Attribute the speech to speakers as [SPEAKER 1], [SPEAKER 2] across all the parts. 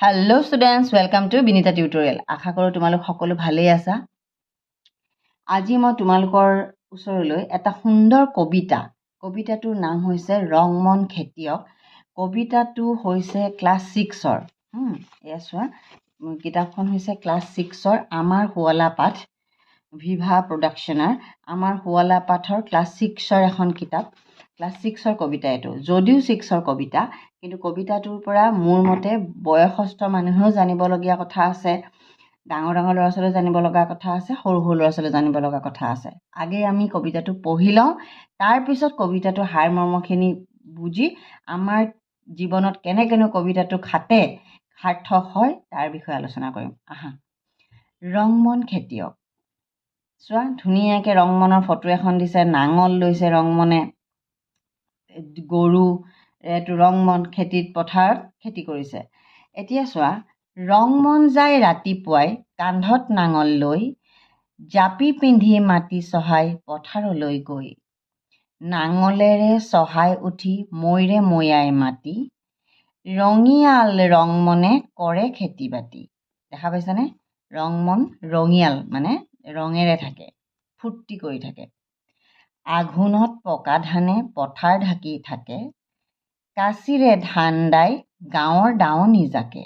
[SPEAKER 1] Hello' students welcome to Binita tutorial আশা কৰোঁ তোমালোক সকলো ভালেই আছা। আজি মই তোমালোকৰ ওচৰলৈ এটা সুন্দৰ কবিতা কবিতাটোৰ নাম হৈছে ৰংমন খেতিয়ক। কবিতাটো হৈছে ক্লাছ ছিক্সৰ। এয়া চোৱা। কিতাপখন হৈছে ক্লাছ ছিক্সৰ আমাৰ শুৱলা পাঠ ভিভা প্ৰডাকশ্যনৰ। আমাৰ শুৱলা পাঠৰ ক্লাছ ছিক্সৰ এখন কিতাপ। ক্লাছ ছিক্সৰ কবিতা এইটো। যদিও ছিক্সৰ কবিতা কিন্তু কবিতাটোৰ পৰা মোৰ মতে বয়সস্থ মানুহেও জানিবলগীয়া কথা আছে ডাঙৰ ডাঙৰ ল'ৰা ছোৱালীয়ে জানিব লগা কথা আছে সৰু সৰু ল'ৰা ছোৱালীয়ে জানিব লগা কথা আছে। আগেই আমি কবিতাটো পঢ়ি লওঁ তাৰপিছত কবিতাটোৰ সাৰমৰ্মখিনি বুজি আমাৰ জীৱনত কেনেকৈনো কবিতাটো খাটে সাৰ্থক হয় তাৰ বিষয়ে আলোচনা কৰিম। আহা। ৰংমন খেতিয়ক। চোৱা ধুনীয়াকৈ ৰংমনৰ ফটো এখন দিছে নাঙল লৈছে ৰংমনে। গৰু এইটো ৰংমন খেতিত পথাৰত খেতি কৰিছে। এতিয়া চোৱা ৰংমন যায় ৰাতিপুৱাই কান্ধত নাঙল লৈ জাপি পিন্ধি মাটি চহাই পথাৰলৈ গৈ নাঙলেৰে চহাই উঠি মৈৰে মৈয়াই মাটি ৰঙিয়াল ৰংমনে কৰে খেতি বাতি। দেখা পাইছানে? ৰংমন ৰঙিয়াল মানে ৰঙেৰে থাকে ফূৰ্তি কৰি থাকে। আঘোণত পকা ধানে পথাৰ ঢাকি থাকে কাঁচিৰে ধান দাই গাঁৱৰ দাৱনী জাকে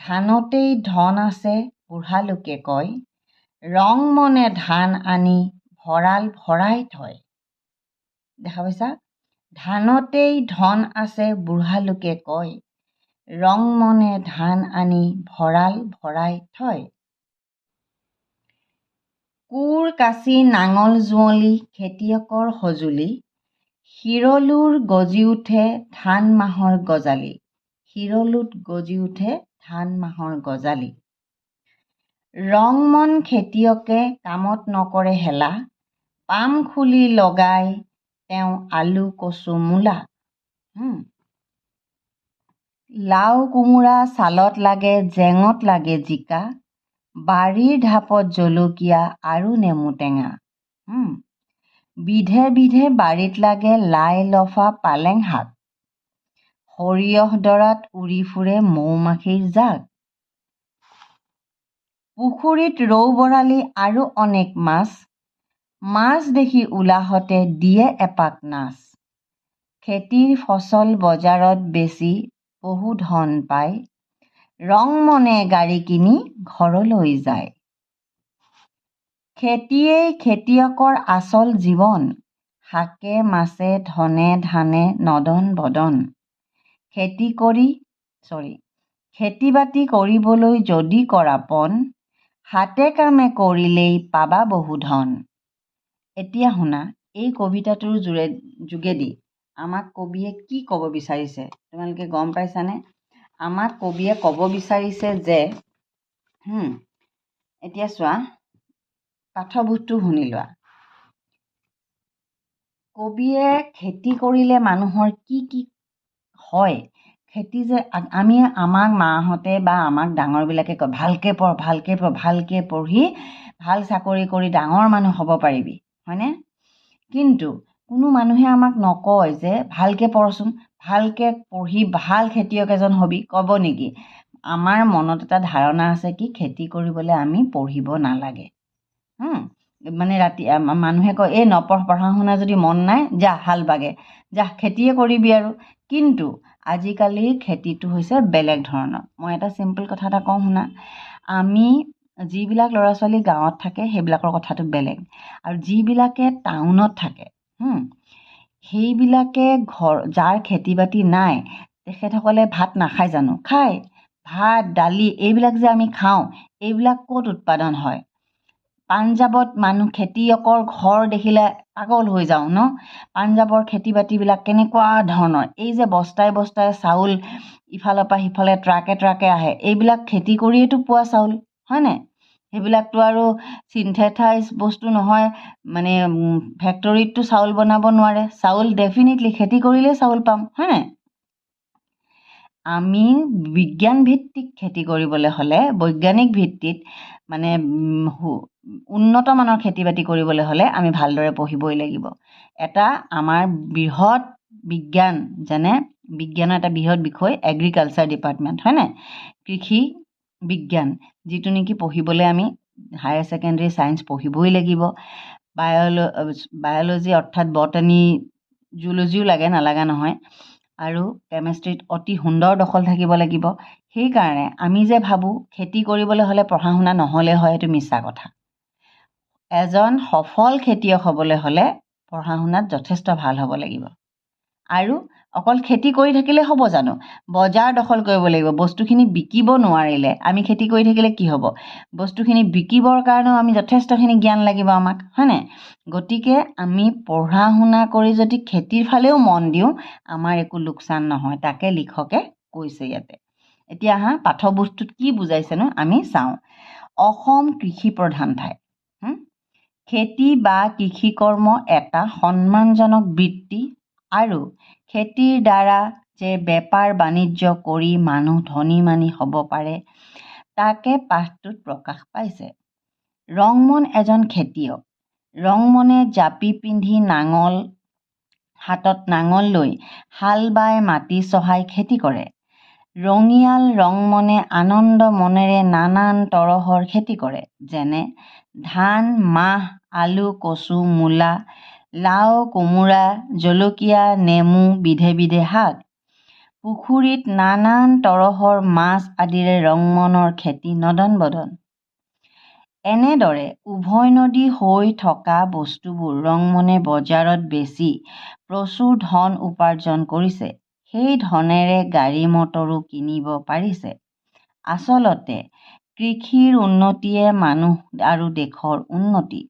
[SPEAKER 1] ধানতেই ধন আছে বুঢ়ালোকে কয়। ৰং মনে ধান আনি ভঁৰাল ভৰাই থয়। দেখা পাইছা? ধানতেই ধন আছে বুঢ়ালোকে কয়। ৰং মনে ধান আনি ভঁৰাল ভৰাই থয়। কোৰ কাচি নাঙল যুঁৱলি খেতিয়কৰ সঁজুলি শিৰলুৰ গজি উঠে ধান মাহৰ গজালি শিৰলুত গজি উঠে ধান মাহৰ গজালি। ৰংমন খেতিয়কে কামত নকৰে হেলা পাম খুলি লগাই তেওঁ আলু কচু মূলা। লাও কোমোৰা ছালত লাগে জেঙত লাগে জিকা বাৰীৰ ঢাপত জলকীয়া আৰু নেমু টেঙা। বিধে বিধে বাৰীত লাগে লাই লফা পালেং শাক। সৰিয়হ ডৰাত উৰি ফুৰে মৌ মাখিৰ জাক। পুখুৰীত ৰৌ বৰালি আৰু অনেক মাছ। মাছ দেখি ওলাহতে দিয়ে এপাক নাচ। খেতিৰ ফচল বজাৰত বেচি বহু ধন পায়। ৰংমনে গাড়ী কিনি ঘৰলৈ যায়। খেতিয়েই খেতিয়কৰ আচল জীৱন। শাকে মাছে ধনে ধানে নদন বদন। খেতি কৰি চৰি খেতি বাতি কৰিবলৈ যদি কৰা পণ হাতে কামে কৰিলেই পাবা বহু ধন। এতিয়া শুনা এই কবিতাটোৰ যোৰে যোগেদি আমাক কবিয়ে কি ক'ব বিচাৰিছে? তোমালোকে গম পাইছানে? আমাক কবিয়ে ক'ব বিচাৰিছে যে এতিয়া চোৱা পাঠ্যভূতটো শুনি লোৱা। কবিয়ে খেতি কৰিলে মানুহৰ কি কি হয়? খেতি যে আমি আমাক মাহঁতে বা আমাক ডাঙৰবিলাকে কয় ভালকৈ পঢ় ভালকৈ পঢ় ভালকৈ পঢ়ি ভাল চাকৰি কৰি ডাঙৰ মানুহ হ'ব পাৰিবি হয়নে? কিন্তু কোনো মানুহে আমাক নকয় যে ভালকৈ পঢ়চোন ভালকৈ পঢ়ি ভাল খেতিয়ক এজন হবি ক'ব নেকি? আমাৰ মনত এটা ধাৰণা আছে কি খেতি কৰিবলৈ আমি পঢ়িব নালাগে। মানে ৰাতি মানুহে কয় এই নপঢ় পঢ়া শুনা যদি মন নাই যা হাল বাগে। যা খেতিয়ে কৰিবি আৰু। কিন্তু আজিকালি খেতিটো হৈছে বেলেগ ধৰণৰ। মই এটা চিম্পল কথা এটা কওঁ শুনা। আমি যিবিলাক ল'ৰা ছোৱালী গাঁৱত থাকে সেইবিলাকৰ কথাটো বেলেগ। আৰু যিবিলাকে টাউনত থাকে সেইবিলাকে ঘৰ যাৰ খেতি বাতি নাই তেখেতসকলে ভাত নাখায় জানো? খায়। ভাত দালি এইবিলাক যে আমি খাওঁ এইবিলাক ক'ত উৎপাদন হয়? পাঞ্জাৱত মানুহ খেতিয়কৰ ঘৰ দেখিলে পাগল হৈ যাওঁ ন? পাঞ্জাৱৰ খেতি বাতিবিলাক কেনেকুৱা ধৰণৰ? এই যে বস্তাই বস্তাই চাউল ইফালৰ পৰা সিফালে ট্ৰাকে ট্ৰাকে আহে এইবিলাক খেতি কৰিয়েইতো পোৱা চাউল হয়নে? সেইবিলাকতো আৰু চিন্থেথাইজ বস্তু নহয় মানে ফেক্টৰীততো চাউল বনাব নোৱাৰে। চাউল ডেফিনেটলি খেতি কৰিলেই চাউল পাম হয়নে আমি বিজ্ঞান ভিত্তিক খেতি কৰিবলৈ হ'লে বৈজ্ঞানিক ভিত্তিত মানে উন্নত মানৰ খেতি বাতি কৰিবলৈ হ'লে আমি ভালদৰে পঢ়িবই লাগিব। এটা আমাৰ বৃহৎ বিজ্ঞান যেনে বিজ্ঞানৰ এটা বৃহৎ বিষয় এগ্ৰিকালচাৰ ডিপাৰ্টমেণ্ট হয়নে কৃষি বিজ্ঞান যিটো নেকি পঢ়িবলৈ আমি হায়াৰ ছেকেণ্ডেৰী ছায়েঞ্চ পঢ়িবই লাগিব। বায়'ল বায়'লজি অৰ্থাৎ বটানী জুলজিও লাগে নালাগা নহয়। আৰু কেমেষ্ট্ৰিত অতি সুন্দৰ দখল থাকিব লাগিব। সেইকাৰণে আমি যে ভাবোঁ খেতি কৰিবলৈ হ'লে পঢ়া শুনা নহ'লে হয় সেইটো মিছা কথা। এজন সফল খেতিয়ক হ'বলৈ হ'লে পঢ়া শুনাত যথেষ্ট ভাল হ'ব লাগিব। আৰু অকল খেতি কৰি থাকিলে হ'ব জানো? বজাৰ দখল কৰিব লাগিব বস্তুখিনি বিকিব নোৱাৰিলে। আমি খেতি কৰি থাকিলে কি হ'ব? বস্তুখিনি বিকিবৰ কাৰণেও আমি যথেষ্টখিনি জ্ঞান লাগিব আমাক হয়নে গতিকে আমি পঢ়া শুনা কৰি যদি খেতিৰ ফালেও মন দিওঁ আমাৰ একো লোকচান নহয় তাকে লিখকে কৈছে ইয়াতে। এতিয়া আহা পাঠ্যবস্তুত কি বুজাইছেনো আমি চাওঁ। অসম কৃষি প্ৰধান ঠাই খেতি বা কৃষি কৰ্ম এটা সন্মানজনক বৃত্তি আৰু খেতিৰ দ্বাৰা যে বেপাৰ বাণিজ্য কৰি মানুহ ধনী মানি হ'ব পাৰে তাকে পাঠটোত প্ৰকাশ পাইছে। ৰংমন এজন খেতিয়ক। ৰংমনে জাপি পিন্ধি নাঙল হাতত নাঙল লৈ হাল বাই মাটি চহাই খেতি কৰে। ৰঙিয়াল ৰংমনে আনন্দ মনেৰে নানান তৰহৰ খেতি কৰে যেনে ধান মাহ আলু কচু মূলা লাও কোমোৰা জলকীয়া নেমু বিধে বিধে শাক। পুখুৰীত নানান তৰহৰ মাছ আদিৰে ৰংমনৰ খেতি নদন বদন। এনেদৰে উভৈনদী হৈ থকা বস্তুবোৰ ৰংমনে বজাৰত বেচি প্ৰচুৰ ধন উপাৰ্জন কৰিছে। সেই ধনেৰে গাড়ী মটৰো কিনিব পাৰিছে। আচলতে কৃষিৰ উন্নতিয়ে মানুহ আৰু দেশৰ উন্নতি।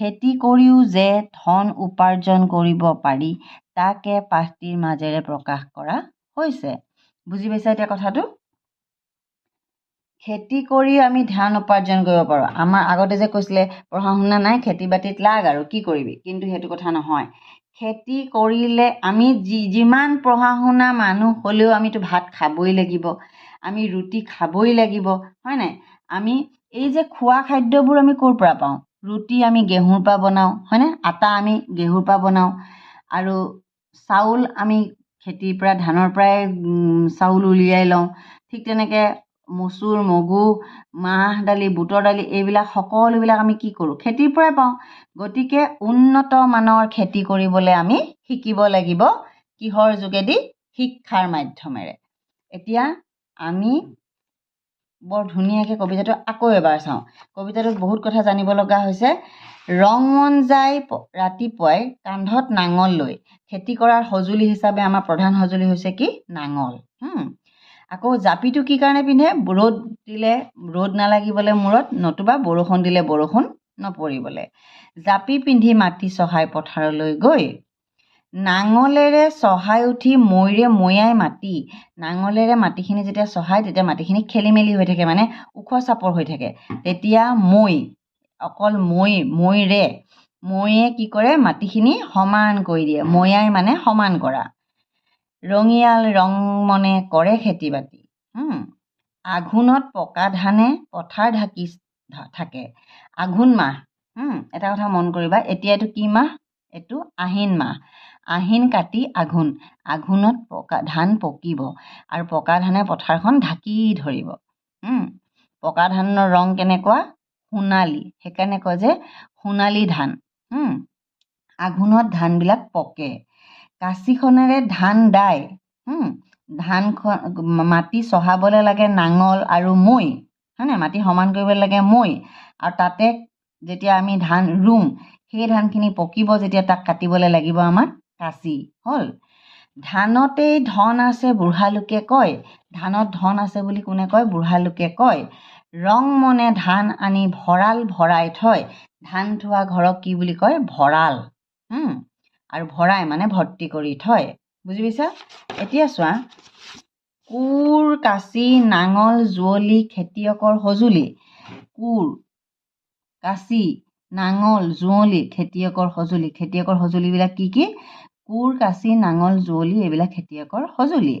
[SPEAKER 1] খেতি কৰিও যে ধন উপাৰ্জন কৰিব পাৰি তাকে পাঠটিৰ মাজেৰে প্ৰকাশ কৰা হৈছে। বুজি পাইছা এতিয়া কথাটো? খেতি কৰি আমি ধান উপাৰ্জন কৰিব পাৰোঁ। আমাৰ আগতে যে কৈছিলে পঢ়া শুনা নাই খেতি বাতিত লাগ আৰু কি কৰিবি? কিন্তু সেইটো কথা নহয়। খেতি কৰিলে আমি যি যিমান পঢ়া শুনা মানুহ হ'লেও আমিতো ভাত খাবই লাগিব আমি ৰুটি খাবই লাগিব হয় নাই? আমি এই যে খোৱা খাদ্যবোৰ আমি ক'ৰ পৰা পাওঁ? ৰুটি আমি গেহুৰ পৰা বনাওঁ হয়নে? আটা আমি গেহুৰ পৰা বনাওঁ আৰু চাউল আমি খেতিৰ পৰা ধানৰ পৰাই চাউল উলিয়াই লওঁ। ঠিক তেনেকৈ মচুৰ মগু মাহ দালি বুটৰ দালি এইবিলাক সকলোবিলাক আমি কি কৰোঁ? খেতিৰ পৰাই পাওঁ। গতিকে উন্নত মানৰ খেতি কৰিবলৈ আমি শিকিব লাগিব কিহৰ যোগেদি? শিক্ষাৰ মাধ্যমেৰে। এতিয়া আমি বৰ ধুনীয়াকৈ কবিতাটো আকৌ এবাৰ চাওঁ। কবিতাটোত বহুত কথা জানিব লগা হৈছে। ৰং মন যায় ৰাতিপুৱাই কান্ধত নাঙল লৈ। খেতি কৰাৰ সঁজুলি হিচাপে আমাৰ প্ৰধান সঁজুলি হৈছে কি? নাঙল। আকৌ জাপিটো কি কাৰণে পিন্ধে? ৰ'দ দিলে ৰ'দ নালাগিবলৈ মূৰত নতুবা বৰষুণ দিলে বৰষুণ নপৰিবলৈ। জাপি পিন্ধি মাটি চহাই পথাৰলৈ গৈ নাঙলেৰে চহাই উঠি মৈৰে মৈয়াই মাটি। নাঙলেৰে মাটিখিনি যেতিয়া চহায় তেতিয়া মাটিখিনি খেলি মেলি হৈ থাকে মানে ওখ চাপৰ হৈ থাকে। তেতিয়া মৈ অকল মৈ মৈৰে মৈয়ে কি কৰে মাটিখিনি সমান কৰি দিয়ে। মৈয়াই মানে সমান কৰা। ৰঙিয়াল ৰং মনে কৰে খেতি বাতি। আঘোণত পকা ধানে পথাৰ ঢাকি থাকে। আঘোণ মাহ। এটা কথা মন কৰিবা এতিয়া এইটো কি মাহ? এইটো আহিন মাহ। আহিন কাতি আঘোণ। আঘোণত পকা ধান পকিব আৰু পকা ধানে পথাৰখন ঢাকি ধৰিব। পকা ধানৰ ৰং কেনেকুৱা? সোণালী। সেইকাৰণে কয় যে সোণালী ধান। আঘোণত ধানবিলাক পকে। কাঁচিখনেৰে ধান দাই। ধানখন মাটি চহাবলৈ লাগে নাঙল আৰু মৈ। হয়নে মাটি সমান কৰিবলৈ লাগে মৈ। আৰু তাতে যেতিয়া আমি ধান ৰুম সেই ধানখিনি পকিব যেতিয়া তাক কাটিবলৈ লাগিব আমাক কাঁচি হ'ল। ধানতেই ধন আছে বুঢ়া লোকে কয় ধানত ধন আছে বুলি কোনে কয়? বুঢ়া লোকে কয় ৰং মনে ধান আনি ভঁৰাল ভৰাই থয়। ধান থোৱা ঘৰক কি বুলি কয়? ভঁৰাল। আৰু ভৰাই মানে ভৰ্তি কৰি থয়। বুজি পাইছা? এতিয়া চোৱা কোৰ কাঁচি নাঙল যুঁৱলি খেতিয়কৰ সঁজুলি। কোৰ কাঁচি নাঙল যুঁৱলি খেতিয়কৰ সঁজুলি। খেতিয়কৰ সঁজুলিবিলাক কি কি? কোৰ কাঁচি নাঙল যুঁৱলি এইবিলাক খেতিয়কৰ সঁজুলি।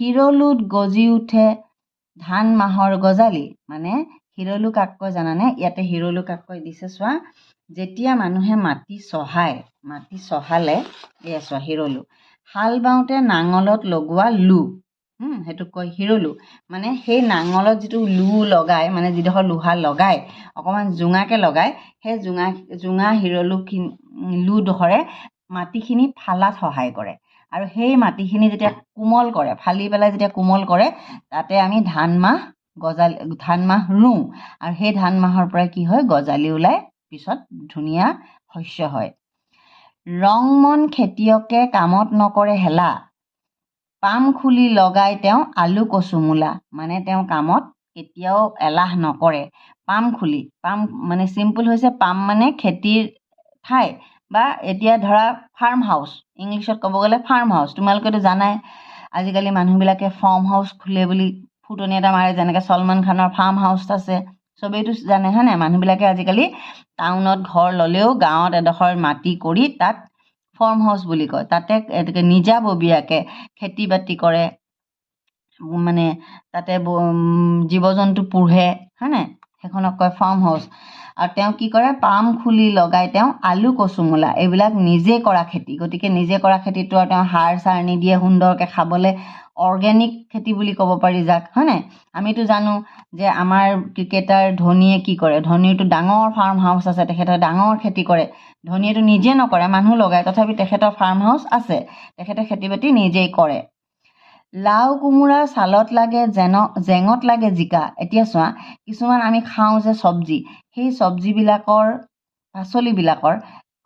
[SPEAKER 1] শিৰলুত গজি উঠে ধান মাহৰ গজালি। মানে শিৰলু কাক কয় জানানে? ইয়াতে শিৰলু কাক কয় দিছে চোৱা। যেতিয়া মানুহে মাটি চহায় মাটি চহালে এয়া চোৱা শিৰলু হাল বাওঁতে নাঙলত লগোৱা লো সেইটোক কয় হিৰলো। মানে সেই নাঙলত যিটো লো লগাই মানে যিডোখৰ লোহা লগাই অকণমান জোঙাকৈ লগাই সেই জোঙা জোঙা হিৰলোখিনি লোডোখৰে মাটিখিনি ফালাত সহায় কৰে। আৰু সেই মাটিখিনি যেতিয়া কোমল কৰে ফালি পেলাই যেতিয়া কোমল কৰে তাতে আমি ধান মাহ গজালি ধান মাহ ৰুওঁ। আৰু সেই ধান মাহৰ পৰাই কি হয় গজালি ওলাই পিছত ধুনীয়া শস্য হয়। ৰং মন খেতিয়কে কামত নকৰে হেলা। পাম খুলি লগাই তেওঁ আলু কচু মূলা মানে তেওঁ কামত কেতিয়াও এলাহ নকৰে। পাম খুলি পাম মানে চিম্পুল হৈছে পাম মানে খেতিৰ ঠাই বা এতিয়া ধৰা ফাৰ্ম হাউচ ইংলিছত ক'ব গ'লে ফাৰ্ম হাউচ তোমালোকেতো জানাই আজিকালি মানুহবিলাকে ফাৰ্ম হাউচ খোলে বুলি ফুটনি এটা মাৰে যেনেকৈ চলমান খানৰ ফাৰ্ম হাউচ আছে। চবেইতো জানে হয় নাই মানুহবিলাকে আজিকালি টাউনত ঘৰ ল'লেও গাঁৱত এডোখৰ মাটি কৰি তাত ফাৰ্ম হাউচ বুলি কয়। তাতে এনেকৈ নিজাববীয়াকৈ খেতি বাতি কৰে। মানে তাতে জীৱ জন্তু পোহে হয় নাই? সেইখনক কয় ফাৰ্ম হাউচ আৰু তেওঁ কি কৰে? পাম খুলি লগাই তেওঁ আলু কচুমূলা এইবিলাক নিজে কৰা খেতি। গতিকে নিজে কৰা খেতিটো আৰু তেওঁ সাৰ চাৰ নিদিয়ে সুন্দৰকৈ খাবলৈ। অৰ্গেনিক খেতি বুলি ক'ব পাৰি যাক হয় নাই? আমিতো জানো যে আমাৰ ক্ৰিকেটাৰ ধোনীয়ে কি কৰে? ধোনীৰটো ডাঙৰ ফাৰ্ম হাউচ আছে তেখেতে ডাঙৰ খেতি কৰে। ধোনীয়েতো নিজে নকৰে মানুহ লগায় তথাপি তেখেতৰ ফাৰ্ম হাউচ আছে। তেখেতে খেতি বাতি নিজেই কৰে। লাও কোমোৰা ছালত লাগে জেন জেঙত লাগে জিকা। এতিয়া চোৱা কিছুমান আমি খাওঁ যে চব্জি। সেই চব্জিবিলাকৰ পাচলিবিলাকৰ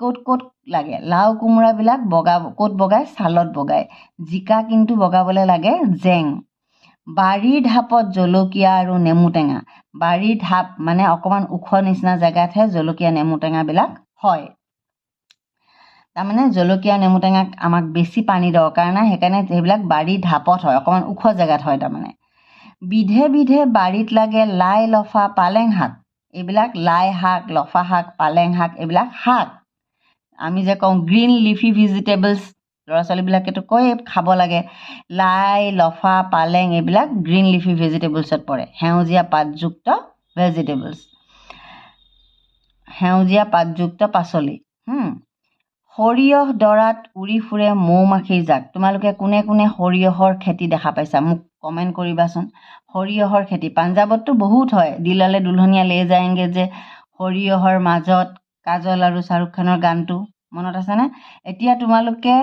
[SPEAKER 1] ক'ত ক'ত লাগে? লাও কোমোৰাবিলাক বগা ক'ত বগায়? ছালত বগায়। জিকা কিন্তু বগাবলৈ লাগে জেং। বাৰীৰ ঢাপত জলকীয়া আৰু নেমু টেঙা। বাৰীৰ ঢাপ মানে অকণমান ওখ নিচিনা জেগাতহে জলকীয়া নেমু টেঙাবিলাক হয়। তাৰমানে জলকীয়া নেমু টেঙাক আমাক বেছি পানী দৰকাৰ নাই সেইকাৰণে সেইবিলাক বাৰীৰ ঢাপত হয় অকণমান ওখ জেগাত হয় তাৰমানে। বিধে বিধে বাৰীত লাগে লাই লফা পালেং শাক। এইবিলাক লাই শাক লফা শাক পালেং শাক এইবিলাক শাক। আমি যে কওঁ গ্ৰীণ লিফি ভেজিটেবলছ ল'ৰা ছোৱালীবিলাকেতো কয়ে খাব লাগে। লাই লফা পালেং এইবিলাক গ্ৰীণ লিফি ভেজিটেবলছত পৰে। সেউজীয়া পাতযুক্ত ভেজিটেবলছ সেউজীয়া পাতযুক্ত পাচলি সৰিয়হ ডৰাত উৰি ফুৰে মৌ মাখিৰ জাক। তোমালোকে কোনে কোনে সৰিয়হৰ খেতি দেখা পাইছা? মোক কমেণ্ট কৰিবাচোন। সৰিয়হৰ খেতি। পাঞ্জাৱততো বহুত হয়। দিললে দুলহনীয়া লে যায়ংগে যে সৰিয়হৰ মাজত কাজল আৰু শ্বাহৰুখ খানৰ গানটো মনত আছেনে? এতিয়া তোমালোকে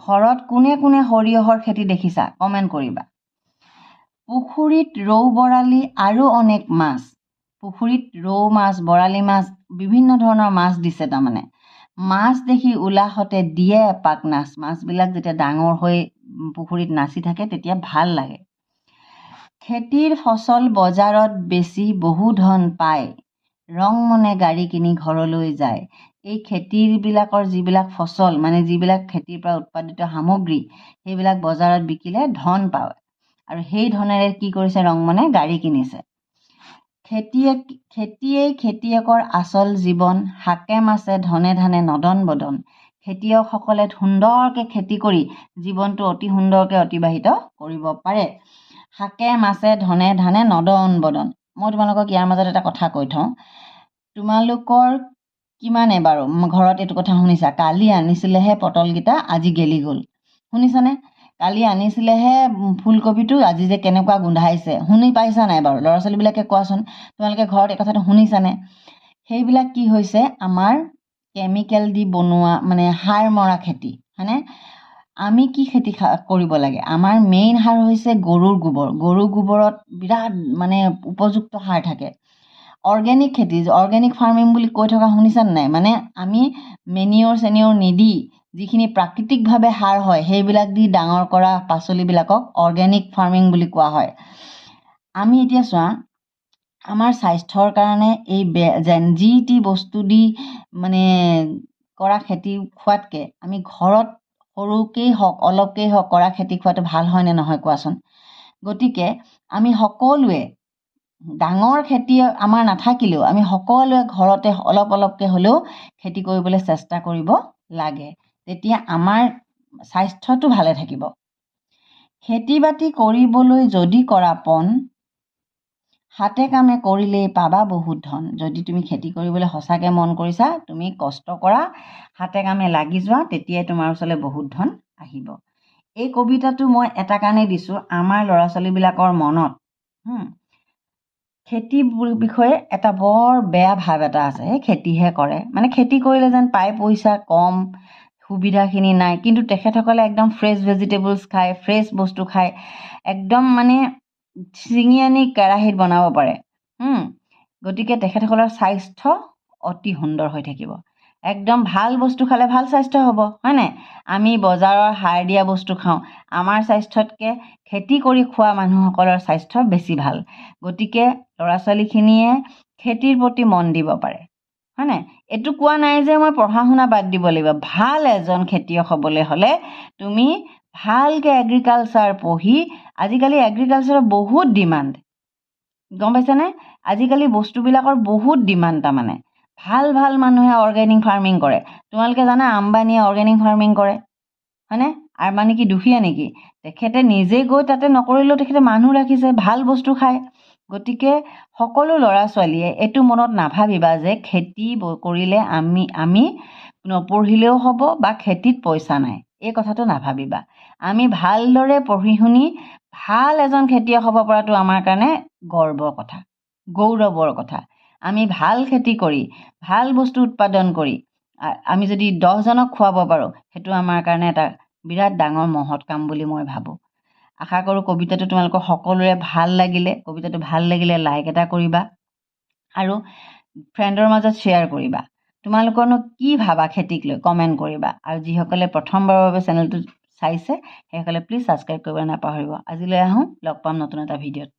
[SPEAKER 1] ঘৰত কোনে কোনে সৰিয়হৰ খেতি দেখিছা? কমেণ্ট কৰিবা। পুখুৰীত ৰৌ বৰালি আৰু অনেক মাছ। পুখুৰীত ৰৌ মাছ বৰালি মাছ বিভিন্ন ধৰণৰ মাছ দিছে তাৰমানে। মাছ দেখি উলাহতে দিয়ে এপাক নাচ। মাছবিলাক যেতিয়া ডাঙৰ হৈ পুখুৰীত নাচি থাকে তেতিয়া ভাল লাগে। খেতিৰ ফচল বজাৰত বেচি বহু ধন পায়। ৰং মনে গাড়ী কিনি ঘৰলৈ যায়। এই খেতিৰবিলাকৰ যিবিলাক ফচল মানে যিবিলাক খেতিৰ পৰা উৎপাদিত সামগ্ৰী সেইবিলাক বজাৰত বিকিলে ধন পায়। আৰু সেই ধনেৰে কি কৰিছে ৰংমনে গাড়ী কিনিছে। খেতিয়ে খেতিয়েই খেতিয়কৰ আচল জীৱন। শাকে মাছে ধনে ধানে নদন বদন। খেতিয়কসকলে সুন্দৰকৈ খেতি কৰি জীৱনটো অতি সুন্দৰকৈ অতিবাহিত কৰিব পাৰে। শাকে মাছে ধনে ধানে নদন বদন। মই তোমালোকক ইয়াৰ মাজত এটা কথা কৈ থওঁ। তোমালোকৰ কিমানে বাৰু? ঘৰত এইটো কথা শুনিছা? কালি আনিছিলেহে পটলকেইটা আজি গেলি গ'ল। শুনিছানে? কালি আনিছিলেহে ফুলকবিটো আজি যে কেনেকুৱা গোন্ধাইছে। শুনি পাইছা নাই বাৰু? ল'ৰা ছোৱালীবিলাকে কোৱাচোন তোমালোকে ঘৰত এই কথাটো শুনিছানে? সেইবিলাক কি হৈছে? আমাৰ কেমিকেল দি বনোৱা মানে সাৰ মৰা খেতি হয়নে? আমি কি খেতি কৰিব লাগে? আমাৰ মেইন সাৰ হৈছে গৰুৰ গোবৰ। গৰুৰ গোবৰত বিৰাট মানে উপযুক্ত সাৰ থাকে। অৰ্গেনিক খেতি অৰ্গেনিক ফাৰ্মিং বুলি কৈ থকা শুনিছানে নাই? মানে আমি মেনিয়ৰ চেনিয়ৰ নিদি যিখিনি প্ৰাকৃতিকভাৱে সাৰ হয় সেইবিলাক দি ডাঙৰ কৰা পাচলিবিলাকক অৰ্গেনিক ফাৰ্মিং বুলি কোৱা হয়। আমি এতিয়া চোৱা আমাৰ স্বাস্থ্যৰ কাৰণে এই যেন যি টি বস্তু দি মানে কৰা খেতি খোৱাতকৈ আমি ঘৰত সৰুকেই হওক অলপকেই হওক কৰা খেতি খোৱাটো ভাল হয়নে নহয় কোৱাচোন? গতিকে আমি সকলোৱে ডাঙৰ খেতি আমাৰ নাথাকিলেও আমি সকলোৱে ঘৰতে অলপ অলপকৈ হ'লেও খেতি কৰিবলৈ চেষ্টা কৰিব লাগে। তেতিয়া আমাৰ স্বাস্থ্যটো ভালে থাকিব। খেতি বাতি কৰিবলৈ যদি কৰা পণ হাতে কামে কৰিলেই পাবা বহুত ধন। যদি তুমি খেতি কৰিবলৈ সঁচাকৈ মন কৰিছা তুমি কষ্ট কৰা হাতে কামে লাগি যোৱা তেতিয়াই তোমাৰ ওচৰলৈ বহুত ধন আহিব। এই কবিতাটো মই এটা কাৰণেই দিছোঁ আমাৰ ল'ৰা ছোৱালীবিলাকৰ মনত। হুম, খেতি বু- বিষয়ে এটা বৰ বেয়া ভাৱ এটা আছে এই খেতিহে কৰে। মানে খেতি কৰিলে যেন পাই পইচা কম সুবিধাখিনি নাই কিন্তু তেখেতসকলে একদম ফ্ৰেছ ভেজিটেবলছ খায় ফ্ৰেছ বস্তু খায়। একদম মানে ছিঙি আনি কেৰাহীত বনাব পাৰে। গতিকে তেখেতসকলৰ স্বাস্থ্য অতি সুন্দৰ হৈ থাকিব। একদম ভাল বস্তু খালে ভাল স্বাস্থ্য হ'ব হয় নাই? আমি বজাৰৰ সাৰ দিয়া বস্তু খাওঁ। আমাৰ স্বাস্থ্যতকৈ খেতি কৰি খোৱা মানুহসকলৰ স্বাস্থ্য বেছি ভাল। গতিকে ল'ৰা ছোৱালীখিনিয়ে খেতিৰ প্ৰতি মন দিব পাৰে হয় নাই? এইটো কোৱা নাই যে মই পঢ়া শুনা বাদ দিব লাগিব। ভাল এজন খেতিয়ক হ'বলৈ হ'লে তুমি ভালকৈ এগ্ৰিকালচাৰ পঢ়ি আজিকালি এগ্ৰিকালচাৰৰ বহুত ডিমাণ্ড গম পাইছানে? আজিকালি বস্তুবিলাকৰ বহুত ডিমাণ্ড তাৰমানে। ভাল ভাল মানুহে অৰ্গেনিক ফাৰ্মিং কৰে। তোমালোকে জানা আম্বানীয়ে অৰ্গেনিক ফাৰ্মিং কৰে। হয়নে? আম্বানী কি দুখীয়া নেকি? তেখেতে নিজে গৈ তাতে নকৰিলেও তেখেতে মানুহ ৰাখিছে ভাল বস্তু খায়। গতিকে সকলো ল'ৰা ছোৱালীয়ে এইটো মনত নাভাবিবা যে খেতি কৰিলে আমি আমি নপঢ়িলেও হ'ব বা খেতিত পইচা নাই। এই কথাটো নাভাবিবা। আমি ভালদৰে পঢ়ি শুনি ভাল এজন খেতিয়ক হ'ব পৰাটো আমাৰ কাৰণে গৰ্বৰ কথা গৌৰৱৰ কথা। আমি ভাল খেতি কৰি ভাল বস্তু উৎপাদন কৰি আমি যদি দহজনক খুৱাব পাৰোঁ সেইটো আমাৰ কাৰণে এটা বিৰাট ডাঙৰ মহৎ কাম বুলি মই ভাবোঁ। আশা কৰোঁ কবিতাটো তোমালোকৰ সকলোৰে ভাল লাগিলে কবিতাটো ভাল লাগিলে লাইক এটা কৰিবা আৰু ফ্ৰেণ্ডৰ মাজত শ্বেয়াৰ কৰিবা। তোমালোকৰনো কি ভাবা খেতিক লৈ? কমেণ্ট কৰিবা। আৰু যিসকলে প্ৰথমবাৰৰ বাবে চেনেলটো চাইছে সেইসকলে প্লিজ ছাবস্ক্ৰাইব কৰিব নাপাহৰিব। আজিলৈ আহোঁ লগ পাম নতুন এটা ভিডিঅ'ত।